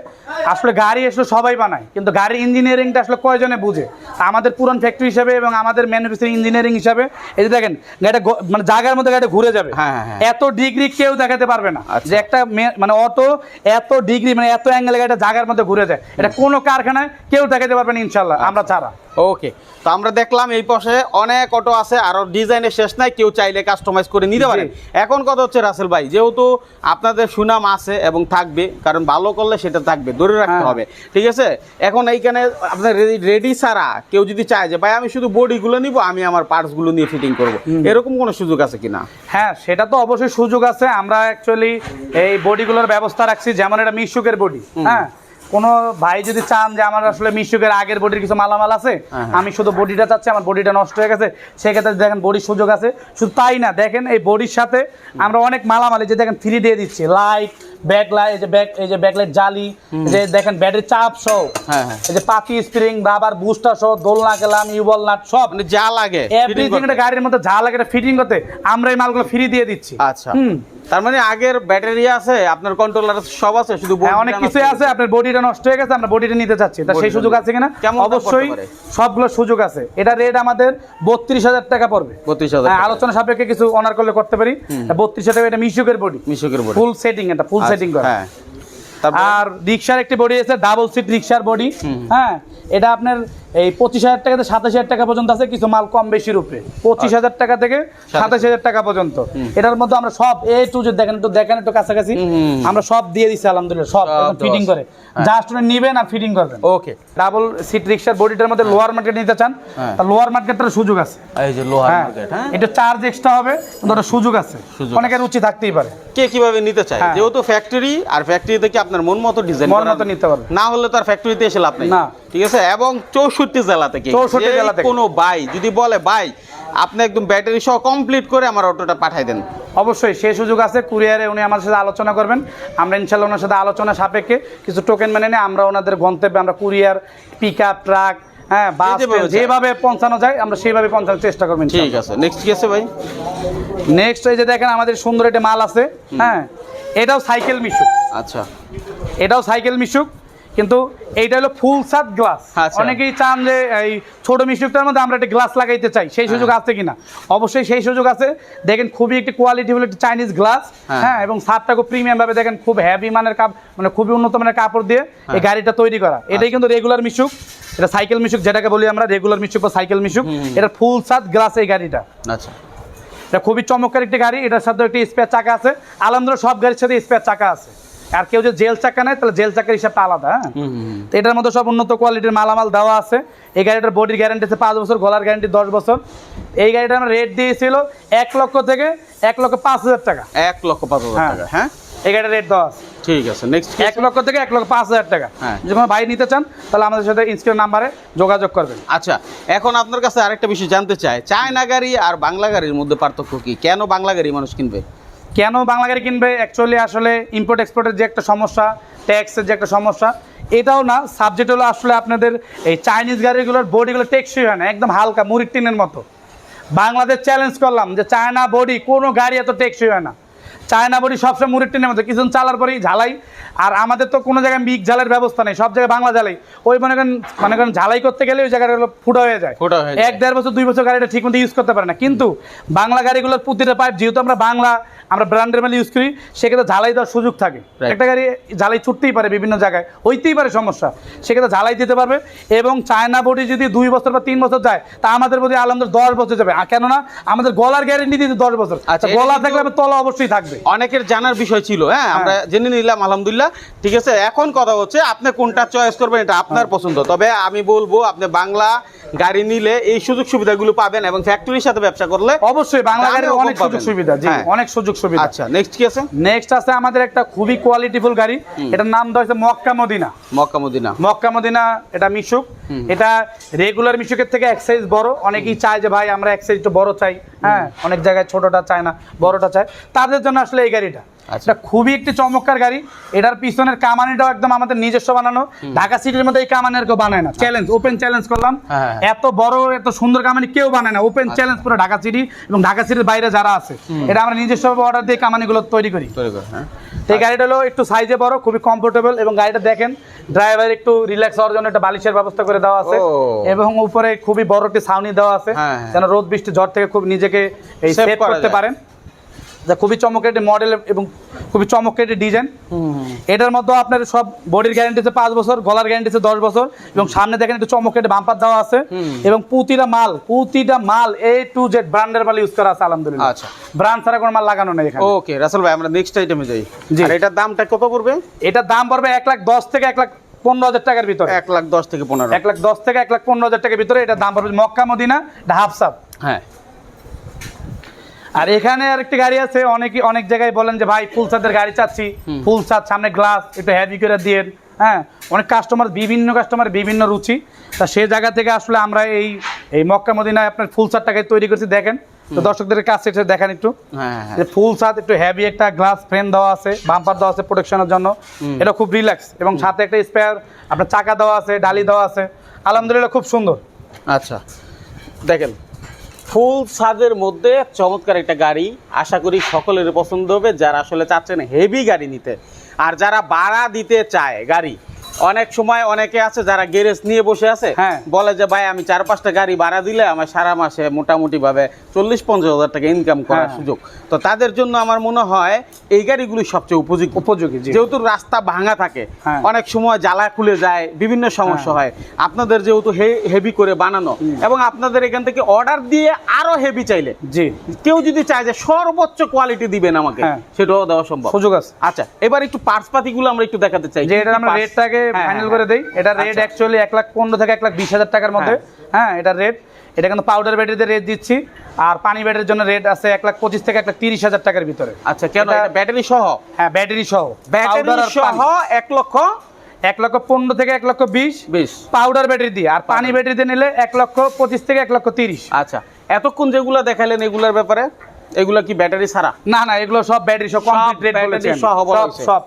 A: আসলে গাড়ি আসলে সবাই বানায় কিন্তু গাড়ির ইঞ্জিনিয়ারিংটা আসলে কয়জনে বুঝে আমাদের পুরান ফ্যাক্টরি হিসাবে এবং আমাদের ম্যানুফ্যাকচারিং ইঞ্জিনিয়ারিং হিসাবে এই যে দেখেন গাড়িটা মানে জায়গার মধ্যে গাড়িটা ঘুরে যাবে
B: হ্যাঁ, হ্যাঁ।
A: এত ডিগ্রি কেউ দেখাতে পারবে না
B: আচ্ছা।
A: যে একটা মানে অটো এত ডিগ্রি মানে এত অ্যাঙ্গেলে গাড়িটা জায়গার মধ্যে ঘুরে যায় এটা কোনো কারখানায় কেউ দেখাতে পারবে না ইনশাল্লাহ
B: আচ্ছা।
A: আমরা ছাড়া
B: ওকে তো আমরা দেখলাম এই পাশে অনেক অটো আছে আরও ডিজাইনের শেষ নাই কেউ চাইলে কাস্টমাইজ করে নিতে পারেন। এখন কথা হচ্ছে রাসেল ভাই যেহেতু আপনাদের সুনাম আছে এবং থাকবে কারণ ভালো করলে সেটা থাকবে ধরে রাখতে
A: হ্যাঁ।
B: হবে ঠিক আছে? এখন এইখানে আপনার রেডি ছাড়া কেউ যদি চায় যে ভাই আমি শুধু বডিগুলো নিব আমি আমার পার্টসগুলো নিয়ে ফিটিং করব। এরকম কোনো সুযোগ আছে কিনা?
A: হ্যাঁ সেটা তো অবশ্যই সুযোগ আছে। আমরা অ্যাকচুয়ালি এই বডিগুলোর ব্যবস্থা রাখছি যেমন এটা মিশুকের বডি হ্যাঁ? কোনো ভাই যদি চান যে আমার আসলে মিশুকের আগের বডির কিছু মালামাল আছে
B: হ্যাঁ,
A: আমি শুধু বডিটা চাচ্ছি আমার বডিটা নষ্ট হয়ে গেছে সেক্ষেত্রে দেখেন বডির সুযোগ আছে। শুধু তাই না দেখেন এই বডির সাথে আমরা অনেক মালামাল যে দেখেন ফ্রি দিয়ে দিচ্ছি লাইট ব্যাক লাইট এই যে ব্যাক এই যে ব্যাকলাইট জালি যে দেখেন ব্যাটারি চাপ সহ
B: হ্যাঁ, হ্যাঁ।
A: এই যে পাতি স্প্রিং রাবার বুস্টার সহ দোলনা ইউবল নাট সব।
B: মানে যা লাগে
A: এভরিথিং। একটা গাড়ির মধ্যে যা লাগে ফিটিং করতে আমরা এই মালগুলো ফ্রি দিয়ে দিচ্ছি।
B: আচ্ছা। তার মানে আগের ব্যাটারি আছে আপনার কন্ট্রোলার সব আছে শুধু
A: হ্যাঁ, অনেক
B: হয়ে
A: আছে আপনার বডিটা নষ্ট হয়ে গেছে আমরা বডিটা নিতে চাচ্ছি। তা সেই সুযোগ আছে কিনা? অবশ্যই সবগুলো সুযোগ আছে। এটা রেট আমাদের বত্রিশ হাজার টাকা পড়বে।
B: 32,000
A: হ্যাঁ,
B: টাকা।
A: আলোচনা সাপেক্ষে কিছু অনার করলে করতে পারি। বত্রিশ হাজার এটা মিশুকের বডি
B: মিশুকের body।
A: ফুল সেটিং এটা ফুল সেটিং করা।
B: হ্যাঁ।
A: আর রিক্সার একটি বডি আছে ডাবল সিট রিক্সার বডি হ্যাঁ এটা আপনার এই পঁচিশ হাজার টাকা থেকে সাতাশ হাজার টাকা পর্যন্ত আছে কিছু মাল কম বেশির উপরে পঁচিশ
B: আচ্ছা।
A: হাজার টাকা থেকে সাতাশ হাজার। টাকা পর্যন্ত। এটার মধ্যে আমরা সব এ টু যে দেখেন একটু দেখেন একটু কাছাকাছি। আমরা সব দিয়ে দিচ্ছি আলহামদুলিল্লাহ সব ফিটিং করে। জাস্ট নিবেন আর ফিটিং করবেন।
B: ওকে
A: ডাবল সিট রিক্সার বডিটার মধ্যে লোয়ার মার্কেট নিতে চান
B: হ্যাঁ।
A: তা লোয়ার মার্কেটের সুযোগ আছে।
B: এই যে লোহার
A: হ্যাঁ।
B: মার্কেট হ্যাঁ।
A: এটা চার্জ এক্সট্রা হবে কিন্তু ওটা সুযোগ আছে। অনেকের রুচি থাকতেই পারে।
B: কে কীভাবে নিতে চায়?
A: হ্যাঁ।
B: যেহেতু ফ্যাক্টরি আর ফ্যাক্টরি থেকে আপনার মন মতো ডিজাইন
A: মন মতো নিতে পারবে।
B: না হলে তার ফ্যাক্টরিতে এসে লাভ নেই।
A: না।
B: ঠিক আছে? এবং চৌষট্টি জেলা থেকে
A: 64
B: যেই
A: জেলা থেকে।
B: কোনো ভাই যদি বলে ভাই আপনি একদম ব্যাটারি সহ কমপ্লিট করে আমার অটোটা পাঠাই দেন।
A: অবশ্যই সেই সুযোগ আছে। কুরিয়ারে উনি আমাদের সাথে আলোচনা করবেন। আমরা ইনশাল্লাহ ওনার সাথে আলোচনা সাপেক্ষে কিছু টোকেন মেনে নিয়ে আমরা ওনাদের গন্তব্যে আমরা কুরিয়ার পিক আপ ট্রাক হ্যাঁ বাস
B: যেভাবে
A: যেভাবে পৌঁছানো যায় আমরা সেইভাবে পৌঁছানোর চেষ্টা করবেন
B: ঠিক আছে। নেক্সট কি আছে ভাই?
A: নেক্সট এই যে দেখেন আমাদের সুন্দর একটা মাল আছে। হ্যাঁ এটাও সাইকেল মিশুক।
B: আচ্ছা।
A: এটাও সাইকেল মিশুক। কিন্তু এইটা হলো ফুল সাত গ্লাস।
B: আচ্ছা।
A: অনেকেই চান যে এই ছোট মিশুকটার মধ্যে আমরা একটা গ্লাস লাগাইতে চাই সেই সুযোগ আছে কিনা? অবশ্যই সেই সুযোগ আছে। দেখেন খুবই একটি কোয়ালিটিফুল একটি চাইনিজ গ্লাস
B: হ্যাঁ।
A: হ্যাঁ এবং সাতটা খুব প্রিমিয়াম ভাবে দেখেন খুব হেভি মানের কাপ মানে খুবই উন্নত মানের কাপড় দিয়ে এই গাড়িটা তৈরি করা। এটাই কিন্তু রেগুলার মিশুক। এটা সাইকেল মিশুক যেটাকে বলি আমরা রেগুলার মিশুক বা সাইকেল মিশুক। এটা ফুল সাত গ্লাস এই গাড়িটা।
B: আচ্ছা।
A: এটা খুবই চমৎকার একটি গাড়ি। এটার সাথে একটি স্পেয়ার চাকা আছে। আলহামদুলিল্লাহ সব গাড়ির সাথে স্পেয়ার চাকা আছে। আর কেউ যদি জেল চাকা নেয় তাহলে জেল চাকার হিসাবটা আলাদা হ্যাঁ। তো এটার মধ্যে সব উন্নত কোয়ালিটির মালামাল দেওয়া আছে। এই গাড়িটার বডির গ্যারান্টি আছে পাঁচ বছর গলার গ্যারান্টি দশ বছর। এই গাড়িটা আমরা রেট দিয়েছিল এক লক্ষ থেকে এক লক্ষ পাঁচ হাজার টাকা।
B: এক লক্ষ পাঁচ হাজার
A: হ্যাঁ।
B: টাকা হ্যাঁ?
A: এই গাড়িটার রেট দেওয়া আছে।
B: ঠিক আছে নেক্সট
A: এক লক্ষ থেকে এক লক্ষ পাঁচ হাজার টাকা।
B: হ্যাঁ।
A: যদি ভাই নিতে চান তাহলে আমাদের সাথে ইনস্ক্রিন নাম্বারে যোগাযোগ করবেন।
B: আচ্ছা এখন আপনার কাছে আরেকটা বিষয় জানতে চাই। চায়না গাড়ি আর বাংলা গাড়ির মধ্যে পার্থক্য কি? কেন বাংলা গাড়ি মানুষ কিনবে?
A: কেন বাংলা গাড়ি কিনবে? অ্যাকচুয়ালি আসলে ইম্পোর্ট এক্সপোর্টের যে একটা সমস্যা ট্যাক্সের যে একটা সমস্যা এটাও না সাবজেক্ট হলো আসলে আপনাদের এই চাইনিজ গাড়িগুলোর বডিগুলো টেকসই হয় না একদম হালকা মুড়ির টিনের মতো। বাংলাদেশ চ্যালেঞ্জ করলাম যে চায়না বডি কোনো গাড়ি এত টেকসই হয় না। চায়না বডি সবসময় মুড়ির টিনের মতো কিছুদিন চালার পরেই ঝালাই। আর আমাদের তো কোনো জায়গায় মিক ঝালের ব্যবস্থা নেই সব জায়গায় বাংলা ঝালাই। ওই মনে করেন মনে করেন ঝালাই করতে গেলে ওই জায়গাগুলো ফুটা হয়ে যায়।
B: ফুটা হয়ে যায়।
A: এক দেড় বছর দুই বছর গাড়িটা ঠিক মতো ইউজ করতে পারে না। কিন্তু বাংলা গাড়িগুলোর প্রতিটা পাইপ যেহেতু আমরা বাংলা আমরা ব্র্যান্ডের মাল ইউজ করি সেক্ষেত্রে ঝালাই দেওয়ার সুযোগ থাকে। একটা গাড়ি ঝালাই ছুটতেই পারে বিভিন্ন জায়গায় হইতেই পারে সমস্যা। সেক্ষেত্রে ঝালাই দিতে পারবে এবং চায়না বডি যদি দুই বছর বা তিন বছর যায় তা আমাদের প্রতি আলহামদুলিল্লাহ দশ বছর যাবে। আর কেননা আমাদের গলার গ্যারেন্টি দিতে দশ বছর।
B: আচ্ছা,
A: গলা থাকলে আমার তলা অবশ্যই থাকবে।
B: অনেকের জানার বিষয় ছিল হ্যাঁ আমরা জেনে নিলাম আলহামদুলিল্লাহ। ঠিক আছে এখন কথা হচ্ছে আপনি কোনটা চয়েস করবেন এটা আপনার পছন্দ। তবে আমি বলব আপনি বাংলা গাড়ি নিলে এই সুযোগ সুবিধাগুলো পাবেন এবং ফ্যাক্টরির সাথে ব্যবসা করলে
A: অবশ্যই বাংলা গাড়ির অনেক সুযোগ সুবিধা জি
B: হ্যাঁ।
A: অনেক সুযোগ সুবিধা
B: আচ্ছা নেক্সট কি আছে?
A: নেক্সট আছে আমাদের একটা খুবই কোয়ালিটিফুল গাড়ি। এটার নাম দেওয়া হয়েছে Mecca Medina.
B: Mecca Medina.
A: Mecca Medina এটা মিশুক। এটা রেগুলার মিশুকের থেকে এক সাইজ বড়। অনেকেই চায় যে ভাই আমরা এক সাইজ একটু বড় চাই। হ্যাঁ অনেক জায়গায় ছোটটা চায় না বড়টা চায়। তাদের জন্য আসলে এই গাড়িটা।
B: আচ্ছা।
A: এটা খুবই একটি চমৎকার গাড়ি। এটার পিছনের কামানিটাও একদম আমাদের নিজস্ব বানানো। ঢাকা সিটির মধ্যে এই কামানি আর কেউ বানায় না। চ্যালেঞ্জ ওপেন চ্যালেঞ্জ করলাম।
B: হ্যাঁ।
A: এত বড় এত সুন্দর কামানি কেউ বানায় না। ওপেন চ্যালেঞ্জ পুরো ঢাকা সিটি এবং ঢাকা সিটির বাইরে যারা আছে এটা আমরা নিজস্ব অর্ডার দিয়ে কামানিগুলো তৈরি করি।
B: তৈরি করে হ্যাঁ।
A: এই গাড়িটা হলো একটু সাইজে বড় খুবই কমফোর্টেবল এবং গাড়িটা দেখেন ড্রাইভার একটু রিল্যাক্স হওয়ার জন্য একটা বালিশের ব্যবস্থা করে দেওয়া আছে এবং উপরে খুবই বড় একটি ছাউনি দেওয়া আছে
B: হ্যাঁ, হ্যাঁ।
A: যেন রোদ বৃষ্টি ঝড় থেকে খুব নিজেকে এই
B: Save
A: সেভ করতে পারেন। যা খুবই চমকের একটি মডেল এবং খুবই চমকের একটি ডিজাইন এটার মধ্যে আপনার সব বডির গ্যারান্টি আছে পাঁচ বছর গলার গ্যারান্টি আছে দশ বছর এবং সামনে দেখেন একটু চমকের একটি বাম্পার দেওয়া আছে এবং প্রতিটা মাল প্রতিটা মাল এ টু জেড ব্র্যান্ডের মাল ইউজ করা আছে আলহামদুলিল্লাহ।
B: আচ্ছা।
A: ব্র্যান্ড ছাড়া কোনো মাল লাগানো নেই এখানে।
B: ওকে রাসেল ভাই আমরা নেক্সট আইটেমে যাই।
A: জি।
B: আর এটার দামটা কত পড়বে?
A: এটার দাম পড়বে এক লাখ দশ থেকে এক লাখ পনেরো হাজার টাকার ভিতরে।
B: এক লাখ দশ থেকে পনেরো।
A: এক লাখ দশ থেকে এক লাখ পনেরো হাজার টাকার ভিতরে এটার দাম পড়বে মক্কা মদিনা হাফ সাপ
B: হ্যাঁ।
A: আর এখানে আরেকটি গাড়ি আছে অনেকে অনেক জায়গায় বলেন যে ভাই ফুল সাদের গাড়ি চাচ্ছি। ফুল সাদ সামনে গ্লাস একটু হেভি করে দিয়ে হ্যাঁ অনেক কাস্টমার বিভিন্ন কাস্টমার বিভিন্ন রুচি। তা সে জায়গা থেকে আসলে আমরা এই এই মক্কা মদিনায় আপনার ফুল সাদটাকে তৈরি করছি দেখেন। তো দর্শকদের কাছে এসে দেখেন একটু।
B: হ্যাঁ হ্যাঁ
A: যে ফুল সাদ একটু হেভি একটা গ্লাস ফ্রেম দেওয়া আছে বাম্পার দেওয়া আছে প্রোটেকশনের জন্য। এটা খুব রিল্যাক্স এবং সাথে একটা স্পেয়ার আপনার চাকা দেওয়া আছে ডালি দেওয়া আছে। আলহামদুলিল্লাহ খুব সুন্দর।
B: আচ্ছা। দেখেন ফুল সাজের মধ্যে চমৎকার একটা গাড়ি। আশা করি সকলের পছন্দ হবে, যারা আসলে চাচ্ছেন হেভি গাড়ি নিতে। আর যারা ভাড়া দিতে চায় গাড়ি অনেক সময় অনেকে আছে যারা গ্যারেজ নিয়ে বসে আছে
A: হ্যাঁ।
B: বলে যে ভাই আমি চার পাঁচটা গাড়ি ভাড়া দিলে আমার সারা মাসে মোটামুটি ভাবে চল্লিশ পঞ্চাশ হাজার টাকা ইনকাম করার
A: হ্যাঁ।
B: সুযোগ। তো তাদের জন্য আমার মনে হয় এই গাড়িগুলি সবচেয়ে উপযোগী।
A: উপযোগী
B: যেহেতু রাস্তা ভাঙা থাকে
A: হ্যাঁ।
B: অনেক সময় জ্বালা খুলে যায় বিভিন্ন সমস্যা হয়। আপনাদের যেহেতু হেভি করে বানানো এবং আপনাদের এখান থেকে অর্ডার দিয়ে আরও হেভি চাইলে
A: জি।
B: কেউ যদি চায় যে সর্বোচ্চ কোয়ালিটি দিবেন আমাকে। সেটাও দেওয়া সম্ভব।
A: সুযোগ আছে।
B: আচ্ছা এবার একটু পার্টস পাতিগুলো আমরা একটু দেখাতে চাই।
A: যে এটা আমরা রেটটাকে ফাইনাল
B: হ্যাঁ,
A: করে দেই। এটা রেট
B: আচ্ছা।
A: অ্যাকচুয়ালি এক লাখ পনেরো থেকে এক লাখ বিশ হাজার টাকার মধ্যে। হ্যাঁ। এটা রেট এটা কিন্তু পাউডার ব্যাটারিতে রেট দিচ্ছি। আর পানি ব্যাটারির জন্য রেট আছে এক লাখ পঁচিশ থেকে এক লাখ তিরিশ হাজার টাকার ভিতরে।
B: আচ্ছা কেন? ব্যাটারি সহ?
A: হ্যাঁ ব্যাটারি সহ।
B: ব্যাটারি সহ। এক লক্ষ?
A: এক লক্ষ পনেরো থেকে এক লক্ষ বিশ।
B: বিশ।
A: পাউডার ব্যাটারি দিয়ে। আর পানি ব্যাটারিতে নিলে এক লক্ষ পঁচিশ থেকে এক লক্ষ তিরিশ।
B: আচ্ছা এতক্ষণ যেগুলো দেখালেন এগুলোর ব্যাপারে এগুলা কি ব্যাটারি ছাড়া?
A: না না এগুলো সব ব্যাটারি সহ কমপ্লিট রেট
B: battery
A: বলেছি আমি।
B: সহ বলা
A: সব সব।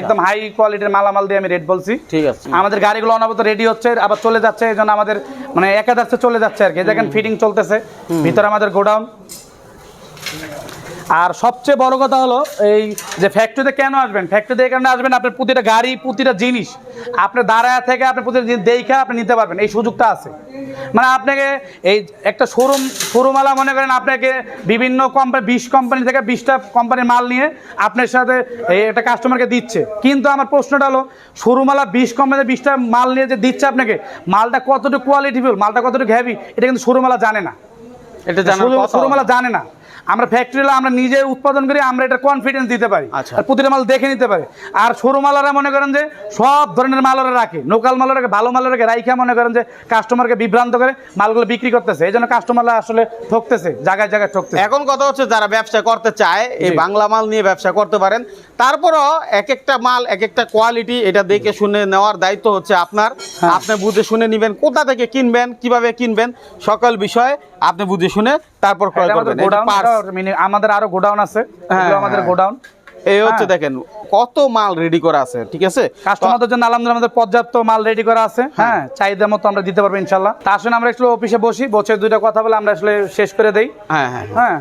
A: একদম হাই কোয়ালিটির মালামাল দিয়ে আমি রেট বলছি।
B: ঠিক আছে।
A: আমাদের গাড়িগুলো অনাবত রেডি হচ্ছে আবার চলে যাচ্ছে এই জন্য আমাদের মানে একাদশে চলে যাচ্ছে আর কি। দেখেন ফিটিং চলতেছে। ভিতরে আমাদের গোডাউন। আর সবচেয়ে বড় কথা হলো এই যে ফ্যাক্টরিতে কেন আসবেন? ফ্যাক্টরিতে এই কারণে আসবেন আপনার প্রতিটা গাড়ি প্রতিটা জিনিস আপনি দাঁড়ায় থেকে আপনি প্রতিটা জিনিস দেখে আপনি নিতে পারবেন এই সুযোগটা আছে। মানে আপনাকে এই একটা শোরুম শোরুমওয়ালা মনে করেন আপনাকে বিভিন্ন কোম্পানি বিশ কোম্পানি থেকে বিশটা কোম্পানির মাল নিয়ে আপনার সাথে এই একটা কাস্টমারকে দিচ্ছে। কিন্তু আমার প্রশ্নটা হলো শোরুমওয়ালা বিশ কোম্পানি বিশটা মাল নিয়ে যে দিচ্ছে আপনাকে মালটা কতটুকু কোয়ালিটিফুল মালটা কতটুকু হেভি এটা কিন্তু শোরুমওয়ালা জানে না।
B: এটা কথা
A: শোরুমওয়ালা জানে না। আমরা ফ্যাক্টরি আমরা নিজে উৎপাদন করি আমরা এটা কনফিডেন্স দিতে পারি।
B: আচ্ছা।
A: আর প্রতিটা মাল দেখে নিতে পারি। আর শোরুমালারা মনে করেন যে সব ধরনের মাল ওরা রাখে। লোকাল মাল রাখে ভালো মাল রাখে। রাইখা মনে করেন যে কাস্টমারকে বিভ্রান্ত করে মালগুলো বিক্রি করতেছে। এই জন্য কাস্টমাররা আসলে ঠকতেছে জায়গায় জায়গায় ঠকতেছে।
B: এখন কথা হচ্ছে যারা ব্যবসা করতে চায় এই বাংলা মাল নিয়ে ব্যবসা করতে পারেন। তারপরও এক একটা মাল এক একটা কোয়ালিটি এটা দেখে শুনে নেওয়ার দায়িত্ব হচ্ছে আপনার।
A: হ্যাঁ।
B: আপনি বুঝে শুনে নেবেন কোথা থেকে কিনবেন কীভাবে কিনবেন সকল বিষয়ে। আপনি বুঝে শুনে তারপর ক্রয়
A: আমাদের
B: করবেন। আরও
A: গোডাউন আছে।
B: হ্যাঁ,
A: আমাদের
B: হ্যাঁ।
A: গোডাউন।
B: এই হচ্ছে
A: হ্যাঁ।
B: দেখেন কত মাল রেডি করা আছে ঠিক আছে?
A: কাস্টমারদের জন্য আলহামদুলিল্লাহ আমাদের পর্যাপ্ত মাল রেডি করা আছে। হ্যাঁ। চাহিদা মতো আমরা দিতে পারব ইনশাল্লাহ তা আসলে আমরা একটু অফিসে বসি বসে দুইটা কথা বলে আমরা আসলে শেষ করে দেই।
B: হ্যাঁ হ্যাঁ।
A: হ্যাঁ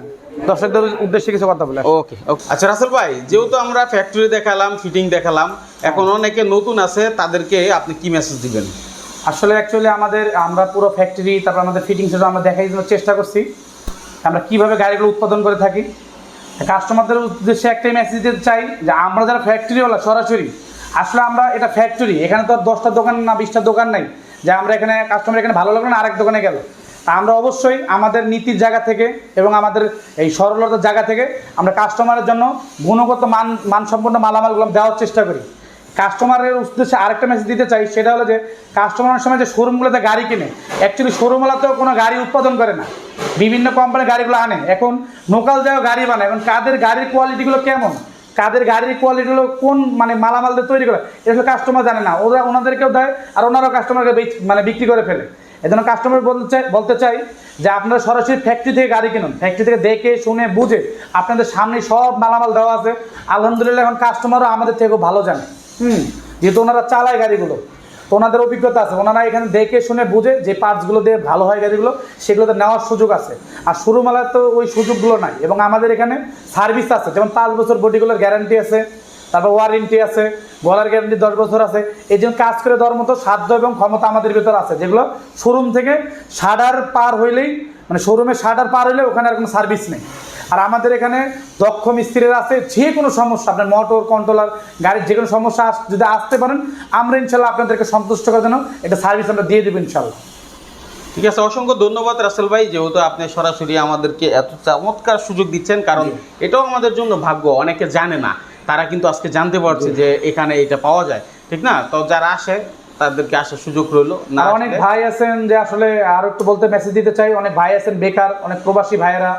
A: দর্শকদের উদ্দেশ্যে কিছু কথা বলে
B: ওকে ওকে আচ্ছা রাসেল ভাই যেহেতু আমরা ফ্যাক্টরি দেখালাম ফিটিং দেখালাম এখন অনেকে নতুন আছে তাদেরকে আপনি কি মেসেজ দিবেন?
A: আসলে অ্যাকচুয়ালি আমাদের, আমরা পুরো ফ্যাক্টরি তারপর আমাদের ফিটিংস আমরা দেখাই জন্য চেষ্টা করছি। আমরা কীভাবে গাড়িগুলো উৎপাদন করে থাকি। কাস্টমারদের উদ্দেশ্যে একটাই মেসেজ দিতে চাই যে, আমরা যারা ফ্যাক্টরিওয়ালা সরাসরি, আসলে আমরা এটা ফ্যাক্টরি এখানে তো আর দশটা দোকান না, বিশটা দোকান নাই। যে আমরা এখানে কাস্টমার এখানে ভালো লাগল না, আরেক দোকানে গেল। তা আমরা অবশ্যই আমাদের নীতির জায়গা থেকে এবং আমাদের এই সরলতার জায়গা থেকে আমরা কাস্টমারের জন্য গুণগত মান, মানসম্পন্ন মালামালগুলো দেওয়ার চেষ্টা করি। কাস্টমারের উদ্দেশ্যে আরেকটা মেসেজ দিতে চাই, সেটা হলো যে কাস্টমারের সময় যে শোরুমগুলোতে গাড়ি কিনে অ্যাকচুয়ালি শোরুমওয়ালাতেও কোনো গাড়ি উৎপাদন করে না। বিভিন্ন কোম্পানির গাড়িগুলো আনে। এখন লোকাল যাও গাড়ি বানায়, এখন কাদের গাড়ির কোয়ালিটিগুলো কেমন? কাদের গাড়ির কোয়ালিটিগুলো কোন মানে মালামাল দিয়ে তৈরি করে, এটা কাস্টমার জানে না। ওরা ওনাদেরকেও দেয় আর ওনারাও কাস্টমারকে মানে বিক্রি করে ফেলে। এজন্য কাস্টমার বলতে চাই বলতে চাই যে আপনারা সরাসরি ফ্যাক্টরি থেকে গাড়ি কিনুন। ফ্যাক্টরি থেকে দেখে, শুনে, বুঝে আপনাদের সামনে সব মালামাল দেওয়া আছে। আলহামদুলিল্লাহ এখন কাস্টমারও আমাদের থেকেও ভালো জানে। হুম, যেহেতু ওনারা চালায় গাড়িগুলো, তো ওনাদের অভিজ্ঞতা আছে। ওনারা এখানে দেখে শুনে বুঝে যে পার্টসগুলো দিয়ে ভালো হয় গাড়িগুলো, সেগুলোতে নেওয়ার সুযোগ আছে। আর শুরুমালার তো ওই সুযোগগুলো নাই। এবং আমাদের এখানে সার্ভিস আছে, যেমন পাঁচ বছর বডিগুলোর গ্যারান্টি আছে, তারপর ওয়ারেন্টি আছে, গলার গ্যারান্টি দশ বছর আছে। এই জন্য কাজ করে দেওয়ার মতো সাধ্য এবং ক্ষমতা আমাদের ভিতর আছে, যেগুলো শোরুম থেকে সাডার পার হইলেই মানে শোরুমে সাডার পার হইলে ওখানে আর কোনো সার্ভিস নেই। আর আমাদের এখানে দক্ষ মিস্ত্রিরা আছে যে কোনো সমস্যা আপনার মোটর কন্ট্রোলার গাড়ির যে কোনো সমস্যা যদি আসতে পারেন আমরা ইনশাল্লাহ আপনাদেরকে সন্তুষ্ট করার জন্য এটা সার্ভিস আমরা দিয়ে দেবো ইনশাল্লাহ।
B: ঠিক আছে অসংখ্য ধন্যবাদ রাসেল ভাই যেহেতু আপনি সরাসরি আমাদেরকে এত চমৎকার সুযোগ দিচ্ছেন কারণ এটাও আমাদের জন্য ভাগ্য অনেকে জানে না। তারা কিন্তু আজকে জানতে পারছে যে এখানে এটা পাওয়া যায় ঠিক না? তো যারা আসে তাদেরকে আসার সুযোগ রইল না
A: অনেক ভাই আছেন যে আসলে আরও একটু বলতে মেসেজ দিতে চাই অনেক ভাই আছেন বেকার অনেক প্রবাসী ভাইয়েরা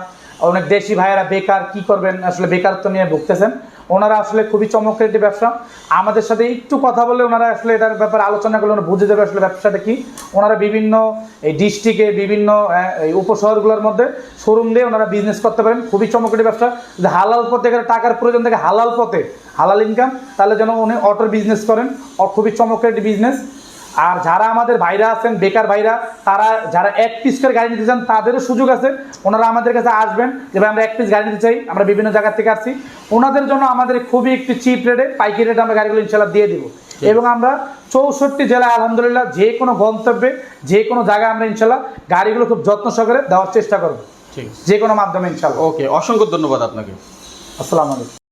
A: অনেক দেশি ভাইয়েরা বেকার কি করবেন? আসলে বেকারত্ব নিয়ে ভুগতেছেন। ওনারা আসলে খুবই চমকের একটি ব্যবসা। আমাদের সাথে একটু কথা বলে ওনারা আসলে এটার ব্যাপারে আলোচনা করলে বুঝে যাবে আসলে ব্যবসাটা কি। ওনারা বিভিন্ন এই ডিস্ট্রিক্টে বিভিন্ন উপশহরগুলোর মধ্যে শোরুম দিয়ে ওনারা বিজনেস করতে পারেন। খুবই চমকের ব্যবসা। যদি হালাল পথে টাকার প্রয়োজন থাকে, হালাল পথে, হালাল ইনকাম তাহলে যেন উনি অটোর বিজনেস করেন। খুবই চমকের একটি বিজনেস আর যারা আমাদের ভাইরা আছেন বেকার ভাইরা তারা যারা এক পিস করে গাড়ি নিতে চান তাদেরও সুযোগ আছে। ওনারা আমাদের কাছে আসবেন যে ভাই আমরা এক পিস গাড়ি নিতে চাই আমরা বিভিন্ন জায়গা থেকে আসছি। ওনাদের জন্য আমাদের খুবই একটি চিপ রেটে পাইকারি রেটে আমরা গাড়িগুলো ইনশাল্লাহ দিয়ে দিব। এবং আমরা চৌষট্টি জেলায় আলহামদুলিল্লাহ যে কোনো গন্তব্যে যে কোনো জায়গায় আমরা ইনশাল্লাহ গাড়িগুলো খুব যত্ন সহকারে দেওয়ার চেষ্টা করব। যে কোনো মাধ্যমে ইনশাল্লাহ
B: ওকে অসংখ্য ধন্যবাদ আপনাকে।
A: আসসালামু আলাইকুম।